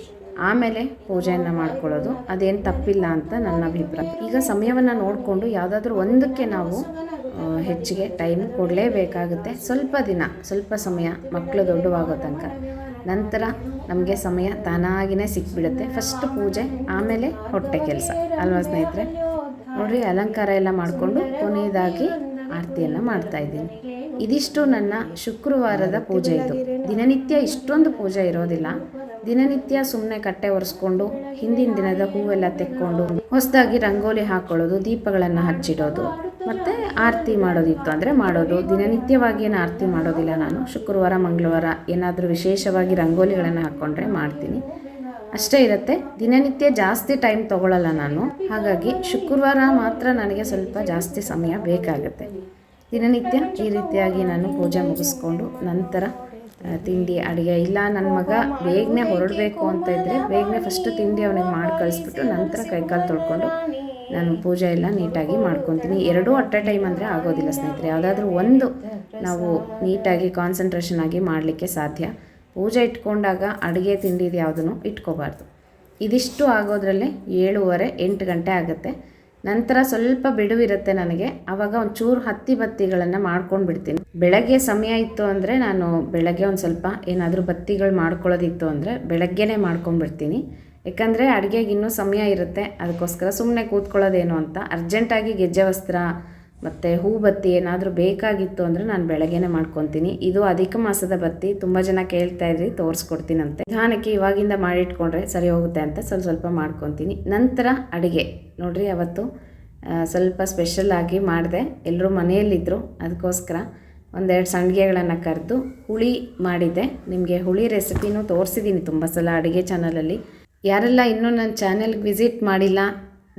ಆಮೇಲೆ ಪೂಜೆಯನ್ನು ಮಾಡ್ಕೊಳ್ಳೋದು. ಅದೇನು ತಪ್ಪಿಲ್ಲ ಅಂತ ನನ್ನ ಅಭಿಪ್ರಾಯ. ಈಗ ಸಮಯವನ್ನು ನೋಡಿಕೊಂಡು ಯಾವುದಾದ್ರೂ ಒಂದಕ್ಕೆ ನಾವು ಹೆಚ್ಚಿಗೆ ಟೈಮ್ ಕೊಡಲೇಬೇಕಾಗುತ್ತೆ. ಸ್ವಲ್ಪ ದಿನ, ಸ್ವಲ್ಪ ಸಮಯ ಮಕ್ಕಳು ದೊಡ್ಡವಾಗೋ ತನಕ. ನಂತರ ನಮಗೆ ಸಮಯ ತಾನಾಗಿಯೇ ಸಿಕ್ಬಿಡುತ್ತೆ. ಫಸ್ಟ್ ಪೂಜೆ, ಆಮೇಲೆ ಹೊಟ್ಟೆ ಕೆಲಸ. ಅಲ್ವಾ ಸ್ನೇಹಿತರೆ? ನೋಡಿರಿ, ಅಲಂಕಾರ ಎಲ್ಲ ಮಾಡಿಕೊಂಡು ಕೊನೆಯದಾಗಿ ಆರತಿಯನ್ನು ಮಾಡ್ತಾ ಇದ್ದೀನಿ. ಇದಿಷ್ಟು ನನ್ನ ಶುಕ್ರವಾರದ ಪೂಜೆ ಇದು. ದಿನನಿತ್ಯ ಇಷ್ಟೊಂದು ಪೂಜೆ ಇರೋದಿಲ್ಲ. ದಿನನಿತ್ಯ ಸುಮ್ಮನೆ ಕಟ್ಟೆ ಒರೆಸ್ಕೊಂಡು, ಹಿಂದಿನ ದಿನದ ಹೂವೆಲ್ಲ ತೆಕ್ಕೊಂಡು, ಹೊಸದಾಗಿ ರಂಗೋಲಿ ಹಾಕ್ಕೊಳ್ಳೋದು ದೀಪಗಳನ್ನು ಹಚ್ಚಿಡೋದು ಮತ್ತು ಆರತಿ ಮಾಡೋದಿತ್ತು. ಅಂದರೆ ಮಾಡೋದು. ದಿನನಿತ್ಯವಾಗಿ ಏನು ಆರತಿ ಮಾಡೋದಿಲ್ಲ ನಾನು. ಶುಕ್ರವಾರ, ಮಂಗಳವಾರ ಏನಾದರೂ ವಿಶೇಷವಾಗಿ ರಂಗೋಲಿಗಳನ್ನು ಹಾಕ್ಕೊಂಡ್ರೆ ಮಾಡ್ತೀನಿ. ಅಷ್ಟೇ ಇರುತ್ತೆ. ದಿನನಿತ್ಯ ಜಾಸ್ತಿ ಟೈಮ್ ತೊಗೊಳ್ಳಲ್ಲ ನಾನು. ಹಾಗಾಗಿ ಶುಕ್ರವಾರ ಮಾತ್ರ ನನಗೆ ಸ್ವಲ್ಪ ಜಾಸ್ತಿ ಸಮಯ ಬೇಕಾಗುತ್ತೆ. ದಿನನಿತ್ಯ ಈ ರೀತಿಯಾಗಿ ನಾನು ಪೂಜೆ ಮುಗಿಸ್ಕೊಂಡು ನಂತರ ತಿಂಡಿ, ಅಡುಗೆ, ಇಲ್ಲ ನನ್ನ ಮಗ ಬೇಗನೆ ಹೊರಡಬೇಕು ಅಂತ ಇದ್ದರೆ ಬೇಗನೆ ಫಸ್ಟು ತಿಂಡಿ ಅವನಿಗೆ ಮಾಡಿ ಕಳಿಸ್ಬಿಟ್ಟು ನಂತರ ಕೈಕಾಲು ತೊಳ್ಕೊಂಡು ನಾನು ಪೂಜೆ ಎಲ್ಲ ನೀಟಾಗಿ ಮಾಡ್ಕೊತೀನಿ. ಎರಡೂ ಅಟ್ ಅ ಟೈಮ್ ಅಂದರೆ ಆಗೋದಿಲ್ಲ ಸ್ನೇಹಿತರೆ. ಯಾವುದಾದ್ರೂ ಒಂದು ನಾವು ನೀಟಾಗಿ ಕಾನ್ಸಂಟ್ರೇಷನ್ ಆಗಿ ಮಾಡಲಿಕ್ಕೆ ಸಾಧ್ಯ. ಪೂಜೆ ಇಟ್ಕೊಂಡಾಗ ಅಡುಗೆ ತಿಂಡಿದು ಯಾವುದನ್ನು ಇಟ್ಕೋಬಾರ್ದು. ಇದಿಷ್ಟು ಆಗೋದ್ರಲ್ಲೇ ಏಳುವರೆ ಎಂಟು ಗಂಟೆ ಆಗುತ್ತೆ. ನಂತರ ಸ್ವಲ್ಪ ಬಿಡುವಿರುತ್ತೆ ನನಗೆ. ಆವಾಗ ಒಂಚೂರು ಹತ್ತಿ ಬತ್ತಿಗಳನ್ನು ಮಾಡ್ಕೊಂಡು ಬಿಡ್ತೀನಿ. ಬೆಳಗ್ಗೆ ಸಮಯ ಇತ್ತು ಅಂದರೆ ನಾನು ಬೆಳಗ್ಗೆ ಒಂದು ಸ್ವಲ್ಪ ಏನಾದರೂ ಬತ್ತಿಗಳು ಮಾಡ್ಕೊಳ್ಳೋದಿತ್ತು ಅಂದರೆ ಬೆಳಗ್ಗೆನೇ ಮಾಡ್ಕೊಂಡ್ಬಿಡ್ತೀನಿ ಯಾಕಂದರೆ ಅಡುಗೆಗೆ ಇನ್ನೂ ಸಮಯ ಇರುತ್ತೆ. ಅದಕ್ಕೋಸ್ಕರ ಸುಮ್ಮನೆ ಕೂತ್ಕೊಳ್ಳೋದೇನು ಅಂತ. ಅರ್ಜೆಂಟಾಗಿ ಗೆಜ್ಜೆ ವಸ್ತ್ರ ಮತ್ತು ಹೂ ಬತ್ತಿ ಏನಾದರೂ ಬೇಕಾಗಿತ್ತು ಅಂದರೆ ನಾನು ಬೆಳಗ್ಗೆನೇ ಮಾಡ್ಕೊತೀನಿ. ಇದು ಅಧಿಕ ಮಾಸದ ಬತ್ತಿ. ತುಂಬ ಜನ ಕೇಳ್ತಾ ಇದ್ರಿ, ತೋರಿಸ್ಕೊಡ್ತೀನಂತೆ. ನಿಧಾನಕ್ಕೆ ಇವಾಗಿಂದ ಮಾಡಿಟ್ಕೊಂಡ್ರೆ ಸರಿ ಹೋಗುತ್ತೆ ಅಂತ ಸ್ವಲ್ಪ ಸ್ವಲ್ಪ ಮಾಡ್ಕೊತೀನಿ. ನಂತರ ಅಡುಗೆ. ನೋಡಿರಿ ಅವತ್ತು ಸ್ವಲ್ಪ ಸ್ಪೆಷಲ್ ಆಗಿ ಮಾಡಿದೆ. ಎಲ್ಲರೂ ಮನೆಯಲ್ಲಿದ್ದರು ಅದಕ್ಕೋಸ್ಕರ ಒಂದೆರಡು ಸಂಡಿಗೆಗಳನ್ನು ಕರೆದು ಹುಳಿ ಮಾಡಿದ್ದೆ ನಿಮಗೆ ಹುಳಿ ರೆಸಿಪಿನೂ ತೋರಿಸಿದ್ದೀನಿ ತುಂಬ ಸಲ ಅಡುಗೆ ಚಾನಲಲ್ಲಿ ಯಾರೆಲ್ಲ ಇನ್ನೂ ನನ್ನ ಚಾನೆಲ್ಗೆ ವಿಸಿಟ್ ಮಾಡಿಲ್ಲ,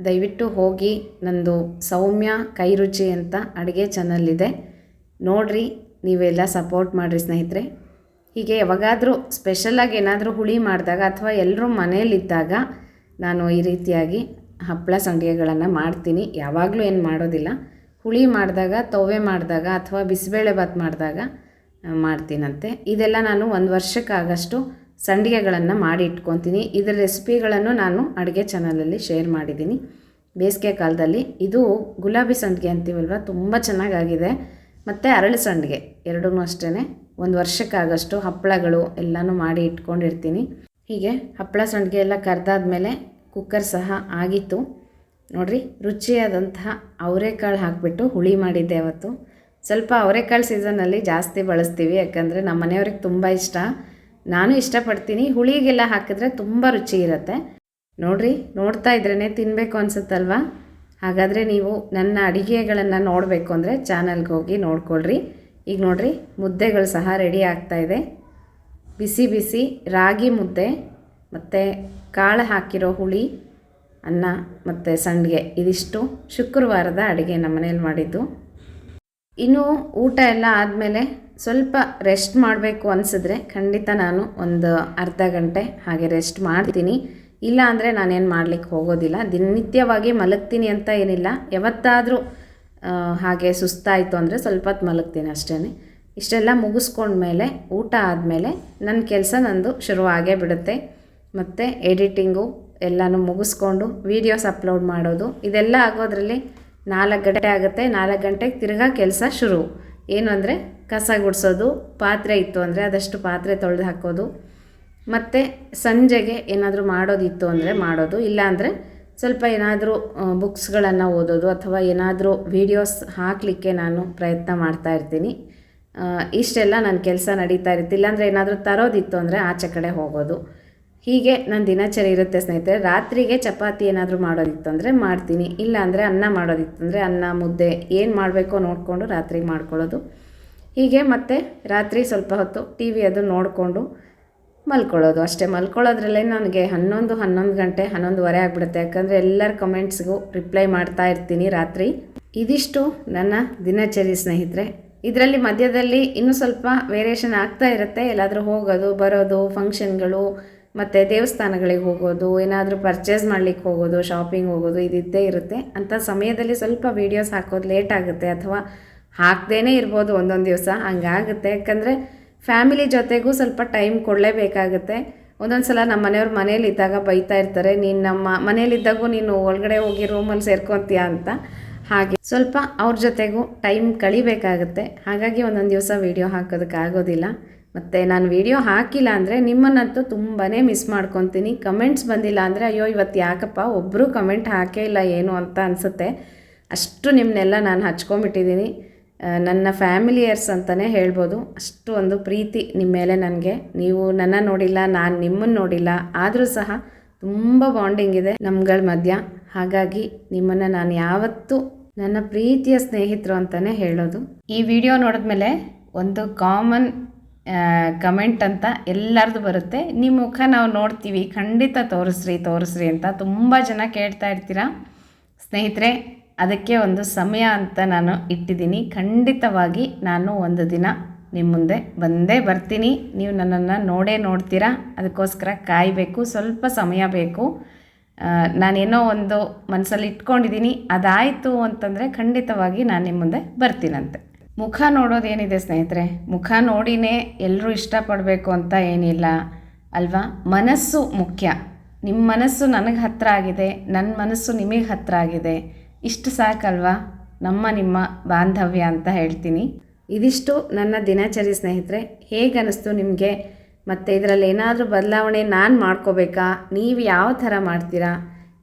ದಯವಿಟ್ಟು ಹೋಗಿ ನಂದು ಸೌಮ್ಯ ಕೈ ರುಚಿ ಅಂತ ಅಡುಗೆ ಚಾನಲ್ ಇದೆ. ನೋಡ್ರಿ, ನೀವೆಲ್ಲ ಸಪೋರ್ಟ್ ಮಾಡಿರಿ ಸ್ನೇಹಿತರೆ. ಹೀಗೆ ಯಾವಾಗಾದರೂ ಸ್ಪೆಷಲಾಗಿ ಏನಾದರೂ ಹುಳಿ ಮಾಡಿದಾಗ ಅಥವಾ ಎಲ್ಲರೂ ಮನೆಯಲ್ಲಿದ್ದಾಗ ನಾನು ಈ ರೀತಿಯಾಗಿ ಹಪ್ಪಳ ಸಂಡಿಗೆಗಳನ್ನು ಮಾಡ್ತೀನಿ. ಯಾವಾಗಲೂ ಏನು ಮಾಡೋದಿಲ್ಲ. ಹುಳಿ ಮಾಡಿದಾಗ ತೋವೆ ಮಾಡಿದಾಗ ಅಥವಾ ಬಿಸಿಬೇಳೆ ಭಾತ್ ಮಾಡಿದಾಗ ಮಾಡ್ತೀನಂತೆ. ಇದೆಲ್ಲ ನಾನು ಒಂದು ವರ್ಷಕ್ಕಾಗಷ್ಟು ಸಂಡಿಗೆಗಳನ್ನು ಮಾಡಿ ಇಟ್ಕೊತೀನಿ. ಇದರ ರೆಸಿಪಿಗಳನ್ನು ನಾನು ಅಡುಗೆ ಚಾನಲಲ್ಲಿ ಶೇರ್ ಮಾಡಿದ್ದೀನಿ. ಬೇಸಿಗೆ ಕಾಲದಲ್ಲಿ ಇದು ಗುಲಾಬಿ ಸಂಡಿಗೆ ಅಂತೀವಲ್ವ? ತುಂಬ ಚೆನ್ನಾಗಾಗಿದೆ. ಮತ್ತು ಅರಳು ಸಂಡಿಗೆ ಎರಡೂ ಅಷ್ಟೇ ಒಂದು ವರ್ಷಕ್ಕಾಗಷ್ಟು ಹಪ್ಪಳಗಳು ಎಲ್ಲನೂ ಮಾಡಿ ಇಟ್ಕೊಂಡಿರ್ತೀನಿ. ಹೀಗೆ ಹಪ್ಪಳ ಸಂಡಿಗೆ ಎಲ್ಲ ಕರೆದಾದ್ಮೇಲೆ ಕುಕ್ಕರ್ ಸಹ ಆಗಿತ್ತು. ನೋಡಿರಿ, ರುಚಿಯಾದಂತಹ ಅವರೆಕಾಳು ಹಾಕಿಬಿಟ್ಟು ಹುಳಿ ಮಾಡಿದ್ದೆ ಅವತ್ತು. ಸ್ವಲ್ಪ ಅವರೆಕಾಳು ಸೀಸನಲ್ಲಿ ಜಾಸ್ತಿ ಬಳಸ್ತೀವಿ, ಯಾಕಂದರೆ ನಮ್ಮ ಮನೆಯವ್ರಿಗೆ ತುಂಬ ಇಷ್ಟ. ನಾನು ಇಷ್ಟಪಡ್ತೀನಿ. ಹುಳಿಗೆಲ್ಲ ಹಾಕಿದ್ರೆ ತುಂಬ ರುಚಿ ಇರುತ್ತೆ. ನೋಡಿರಿ, ನೋಡ್ತಾ ಇದ್ರೇ ತಿನ್ನಬೇಕು ಅನಿಸುತ್ತಲ್ವಾ? ಹಾಗಾದರೆ ನೀವು ನನ್ನ ಅಡಿಗೆಗಳನ್ನು ನೋಡಬೇಕು ಅಂದರೆ ಚಾನಲ್ಗೆ ಹೋಗಿ ನೋಡ್ಕೊಳ್ರಿ. ಈಗ ನೋಡಿರಿ, ಮುದ್ದೆಗಳು ಸಹ ರೆಡಿ ಆಗ್ತಾ ಇದೆ. ಬಿಸಿ ಬಿಸಿ ರಾಗಿ ಮುದ್ದೆ, ಮತ್ತು ಕಾಳು ಹಾಕಿರೋ ಹುಳಿ, ಅನ್ನ, ಮತ್ತು ಸಂಡಿಗೆ. ಇದಿಷ್ಟು ಶುಕ್ರವಾರದ ಅಡುಗೆ ನಮ್ಮ ಮನೇಲಿ ಮಾಡಿದ್ದು. ಇನ್ನು ಊಟ ಎಲ್ಲ ಆದಮೇಲೆ ಸ್ವಲ್ಪ ರೆಸ್ಟ್ ಮಾಡಬೇಕು ಅನಿಸಿದ್ರೆ ಖಂಡಿತ ನಾನು ಒಂದು ಅರ್ಧ ಗಂಟೆ ಹಾಗೆ ರೆಸ್ಟ್ ಮಾಡ್ತೀನಿ. ಇಲ್ಲ ಅಂದರೆ ನಾನೇನು ಮಾಡಲಿಕ್ಕೆ ಹೋಗೋದಿಲ್ಲ. ದಿನನಿತ್ಯವಾಗಿ ಮಲಗ್ತೀನಿ ಅಂತ ಏನಿಲ್ಲ. ಯಾವತ್ತಾದರೂ ಹಾಗೆ ಸುಸ್ತಾಯಿತು ಅಂದರೆ ಸ್ವಲ್ಪ ಹೊತ್ತು ಮಲಗ್ತೀನಿ ಅಷ್ಟೇ ಇಷ್ಟೆಲ್ಲ ಮುಗಿಸ್ಕೊಂಡ್ಮೇಲೆ, ಊಟ ಆದಮೇಲೆ ನನ್ನ ಕೆಲಸ ನಂದು ಶುರುವಾಗೇ ಬಿಡುತ್ತೆ. ಮತ್ತು ಎಡಿಟಿಂಗು ಎಲ್ಲನೂ ಮುಗಿಸ್ಕೊಂಡು ವೀಡಿಯೋಸ್ ಅಪ್ಲೋಡ್ ಮಾಡೋದು, ಇದೆಲ್ಲ ಆಗೋದ್ರಲ್ಲಿ ನಾಲ್ಕು ಗಂಟೆ ಆಗುತ್ತೆ. ನಾಲ್ಕು ಗಂಟೆಗೆ ತಿರ್ಗಾ ಕೆಲಸ ಶುರು. ಏನು ಅಂದರೆ ಕಸ ಗುಡಿಸೋದು, ಪಾತ್ರೆ ಇತ್ತು ಅಂದರೆ ಅದಷ್ಟು ಪಾತ್ರೆ ತೊಳೆದು ಹಾಕೋದು. ಮತ್ತು ಸಂಜೆಗೆ ಏನಾದರೂ ಮಾಡೋದಿತ್ತು ಅಂದರೆ ಮಾಡೋದು. ಇಲ್ಲಾಂದರೆ ಸ್ವಲ್ಪ ಏನಾದರೂ ಬುಕ್ಸ್ಗಳನ್ನು ಓದೋದು ಅಥವಾ ಏನಾದರೂ ವೀಡಿಯೋಸ್ ಹಾಕಲಿಕ್ಕೆ ನಾನು ಪ್ರಯತ್ನ ಮಾಡ್ತಾ ಇರ್ತೀನಿ. ಇಷ್ಟೆಲ್ಲ ನನ್ನ ಕೆಲಸ ನಡೀತಾ ಇರುತ್ತೆ. ಇಲ್ಲಾಂದರೆ ಏನಾದರೂ ತರೋದಿತ್ತು ಅಂದರೆ ಆಚೆ ಕಡೆ ಹೋಗೋದು. ಹೀಗೆ ನನ್ನ ದಿನಚರಿ ಇರುತ್ತೆ ಸ್ನೇಹಿತರೆ. ರಾತ್ರಿಗೆ ಚಪಾತಿ ಏನಾದರೂ ಮಾಡೋದಿತ್ತು ಅಂದರೆ ಮಾಡ್ತೀನಿ. ಇಲ್ಲಾಂದರೆ ಅನ್ನ ಮಾಡೋದಿತ್ತು ಅಂದರೆ ಅನ್ನ, ಮುದ್ದೆ ಏನು ಮಾಡಬೇಕೋ ನೋಡಿಕೊಂಡು ರಾತ್ರಿಗೆ ಮಾಡ್ಕೊಳ್ಳೋದು. ಹೀಗೆ ಮತ್ತೆ ರಾತ್ರಿ ಸ್ವಲ್ಪ ಹೊತ್ತು ಟಿ ವಿ ಅದು ನೋಡಿಕೊಂಡು ಮಲ್ಕೊಳ್ಳೋದು ಅಷ್ಟೇ. ಮಲ್ಕೊಳ್ಳೋದ್ರಲ್ಲೇ ನನಗೆ ಹನ್ನೊಂದು ಹನ್ನೊಂದು ಗಂಟೆ, ಹನ್ನೊಂದುವರೆ ಆಗಿಬಿಡುತ್ತೆ. ಯಾಕಂದರೆ ಎಲ್ಲರ ಕಮೆಂಟ್ಸ್ಗೂ ರಿಪ್ಲೈ ಮಾಡ್ತಾ ಇರ್ತೀನಿ ರಾತ್ರಿ. ಇದಿಷ್ಟು ನನ್ನ ದಿನಚರಿ ಸ್ನೇಹಿತರೆ. ಇದರಲ್ಲಿ ಮಧ್ಯದಲ್ಲಿ ಇನ್ನೂ ಸ್ವಲ್ಪ ವೇರಿಯೇಷನ್ ಆಗ್ತಾ ಇರುತ್ತೆ. ಎಲ್ಲಾದರೂ ಹೋಗೋದು, ಬರೋದು ಫಂಕ್ಷನ್ಗಳು ಮತ್ತು ದೇವಸ್ಥಾನಗಳಿಗೆ ಹೋಗೋದು, ಏನಾದರೂ ಪರ್ಚೇಸ್ ಮಾಡ್ಲಿಕ್ಕೆ ಹೋಗೋದು ಶಾಪಿಂಗ್ ಹೋಗೋದು, ಇದಿದ್ದೇ ಇರುತ್ತೆ. ಅಂಥ ಸಮಯದಲ್ಲಿ ಸ್ವಲ್ಪ ವೀಡಿಯೋಸ್ ಹಾಕೋದು ಲೇಟ್ ಆಗುತ್ತೆ ಅಥವಾ ಹಾಕ್ದೇ ಇರ್ಬೋದು ಒಂದೊಂದು ದಿವಸ. ಹಂಗಾಗುತ್ತೆ. ಯಾಕಂದರೆ ಫ್ಯಾಮಿಲಿ ಜೊತೆಗೂ ಸ್ವಲ್ಪ ಟೈಮ್ ಕೊಡಲೇಬೇಕಾಗುತ್ತೆ. ಒಂದೊಂದು ಸಲ ನಮ್ಮ ಮನೆಯವ್ರು ಮನೇಲಿ ಇದ್ದಾಗ ಬೈತಾ ಇರ್ತಾರೆ, ನೀನು ನಮ್ಮ ಮನೇಲಿದ್ದಾಗೂ ನೀನು ಒಳಗಡೆ ಹೋಗಿ ರೂಮಲ್ಲಿ ಸೇರ್ಕೊತೀಯ? ಅಂತ. ಹಾಗೆ ಸ್ವಲ್ಪ ಅವ್ರ ಜೊತೆಗೂ ಟೈಮ್ ಕಳಿಬೇಕಾಗುತ್ತೆ. ಹಾಗಾಗಿ ಒಂದೊಂದು ದಿವಸ ವೀಡಿಯೋ ಹಾಕೋದಕ್ಕಾಗೋದಿಲ್ಲ ಮತ್ತು ನಾನು ವೀಡಿಯೋ ಹಾಕಿಲ್ಲ ಅಂದರೆ ನಿಮ್ಮನ್ನಂತೂ ತುಂಬಾ ಮಿಸ್ ಮಾಡ್ಕೊತೀನಿ. ಕಮೆಂಟ್ಸ್ ಬಂದಿಲ್ಲ ಅಂದರೆ, ಅಯ್ಯೋ, ಇವತ್ತು ಯಾಕಪ್ಪ ಒಬ್ಬರು ಕಮೆಂಟ್ ಹಾಕೇ ಇಲ್ಲ, ಏನು? ಅಂತ ಅನಿಸುತ್ತೆ. ಅಷ್ಟು ನಿಮ್ಮನ್ನೆಲ್ಲ ನಾನು ಹಚ್ಕೊಂಬಿಟ್ಟಿದ್ದೀನಿ ನನ್ನ ಫ್ಯಾಮಿಲಿಯರ್ಸ್ ಅಂತಲೇ ಹೇಳ್ಬೋದು. ಅಷ್ಟು ಒಂದು ಪ್ರೀತಿ ನಿಮ್ಮ ಮೇಲೆ ನನಗೆ. ನೀವು ನನ್ನ ನೋಡಿಲ್ಲ, ನಾನು ನಿಮ್ಮನ್ನು ನೋಡಿಲ್ಲ. ಆದರೂ ಸಹ ತುಂಬ ಬಾಂಡಿಂಗ್ ಇದೆ ನಮ್ಗಳ ಮಧ್ಯ. ಹಾಗಾಗಿ ನಿಮ್ಮನ್ನು ನಾನು ಯಾವತ್ತೂ ನನ್ನ ಪ್ರೀತಿಯ ಸ್ನೇಹಿತರು ಅಂತಲೇ ಹೇಳೋದು. ಈ ವಿಡಿಯೋ ನೋಡಿದ್ಮೇಲೆ ಒಂದು ಕಾಮನ್ ಕಮೆಂಟ್ ಅಂತ ಎಲ್ಲರದು ಬರುತ್ತೆ. ನಿಮ್ಮ ಮುಖ ನಾವು ನೋಡ್ತೀವಿ. ಖಂಡಿತ ತೋರಿಸ್ರಿ ತೋರಿಸ್ರಿ ಅಂತ ತುಂಬ ಜನ ಕೇಳ್ತಾ ಇರ್ತೀರಾ. ಸ್ನೇಹಿತರೆ ಅದಕ್ಕೆ ಒಂದು ಸಮಯ ಅಂತ ನಾನು ಇಟ್ಟಿದ್ದೀನಿ. ಖಂಡಿತವಾಗಿ ನಾನು ಒಂದು ದಿನ ನಿಮ್ಮ ಮುಂದೆ ಬಂದೇ ಬರ್ತೀನಿ. ನೀವು ನನ್ನನ್ನು ನೋಡೇ ನೋಡ್ತೀರಾ. ಅದಕ್ಕೋಸ್ಕರ ಕಾಯಬೇಕು. ಸ್ವಲ್ಪ ಸಮಯ ಬೇಕು. ನಾನೇನೋ ಒಂದು ಮನಸ್ಸಲ್ಲಿ ಇಟ್ಕೊಂಡಿದ್ದೀನಿ. ಅದಾಯಿತು ಅಂತಂದರೆ ಖಂಡಿತವಾಗಿ ನಾನು ನಿಮ್ಮ ಮುಂದೆ ಬರ್ತೀನಂತೆ. ಮುಖ ನೋಡೋದೇನಿದೆ ಸ್ನೇಹಿತರೆ? ಮುಖ ನೋಡಿನೇ ಎಲ್ಲರೂ ಇಷ್ಟಪಡಬೇಕು ಅಂತ ಏನಿಲ್ಲ. ಅಲ್ವಾ? ಮನಸ್ಸು ಮುಖ್ಯ. ನಿಮ್ಮ ಮನಸ್ಸು ನನಗೆ ಹತ್ತಿರ ಆಗಿದೆ. ನನ್ನ ಮನಸ್ಸು ನಿಮಗೆ ಹತ್ತಿರ ಆಗಿದೆ. ಇಷ್ಟು ಸಾಕಲ್ವಾ? ನಮ್ಮ ನಿಮ್ಮ ಬಾಂಧವ್ಯ ಅಂತ ಹೇಳ್ತೀನಿ. ಇದಿಷ್ಟು ನನ್ನ ದಿನಚರಿ ಸ್ನೇಹಿತರೆ. ಹೇಗನ್ನಿಸ್ತು ನಿಮಗೆ? ಮತ್ತು ಇದರಲ್ಲಿ ಏನಾದರೂ ಬದಲಾವಣೆ ನಾನು ಮಾಡ್ಕೋಬೇಕಾ? ನೀವು ಯಾವ ಥರ ಮಾಡ್ತೀರಾ?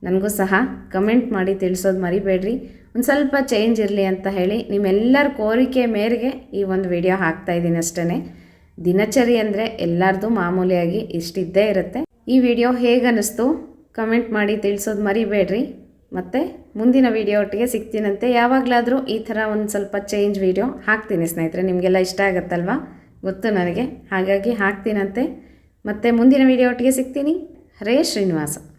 ನನಗೂ ಸಹ ಕಮೆಂಟ್ ಮಾಡಿ ತಿಳಿಸೋದು ಮರಿಬೇಡ್ರಿ. ಒಂದು ಸ್ವಲ್ಪ ಚೇಂಜ್ ಇರಲಿ ಅಂತ ಹೇಳಿ ನಿಮ್ಮೆಲ್ಲರ ಕೋರಿಕೆ ಮೇರೆಗೆ ಈ ಒಂದು ವಿಡಿಯೋ ಹಾಕ್ತಾ ಇದ್ದೀನಿ ಅಷ್ಟೇ ದಿನಚರಿ ಅಂದರೆ ಎಲ್ಲರದು ಮಾಮೂಲಿಯಾಗಿ ಇಷ್ಟಿದ್ದೇ ಇರುತ್ತೆ. ಈ ವಿಡಿಯೋ ಹೇಗನ್ನಿಸ್ತು? ಕಮೆಂಟ್ ಮಾಡಿ ತಿಳಿಸೋದು ಮರಿಬೇಡ್ರಿ. ಮತ್ತು ಮುಂದಿನ ವಿಡಿಯೋ ಒಟ್ಟಿಗೆ ಸಿಗ್ತೀನಂತೆ. ಯಾವಾಗಲಾದರೂ ಈ ಥರ ಒಂದು ಸ್ವಲ್ಪ ಚೇಂಜ್ ವಿಡಿಯೋ ಹಾಕ್ತೀನಿ ಸ್ನೇಹಿತರೆ, ನಿಮಗೆಲ್ಲ ಇಷ್ಟ ಆಗುತ್ತಲ್ವ? ಗೊತ್ತು ನನಗೆ. ಹಾಗಾಗಿ ಹಾಕ್ತೀನಂತೆ. ಮತ್ತು ಮುಂದಿನ ವಿಡಿಯೋ ಒಟ್ಟಿಗೆ ಸಿಗ್ತೀನಿ. ಹರೇ ಶ್ರೀನಿವಾಸ.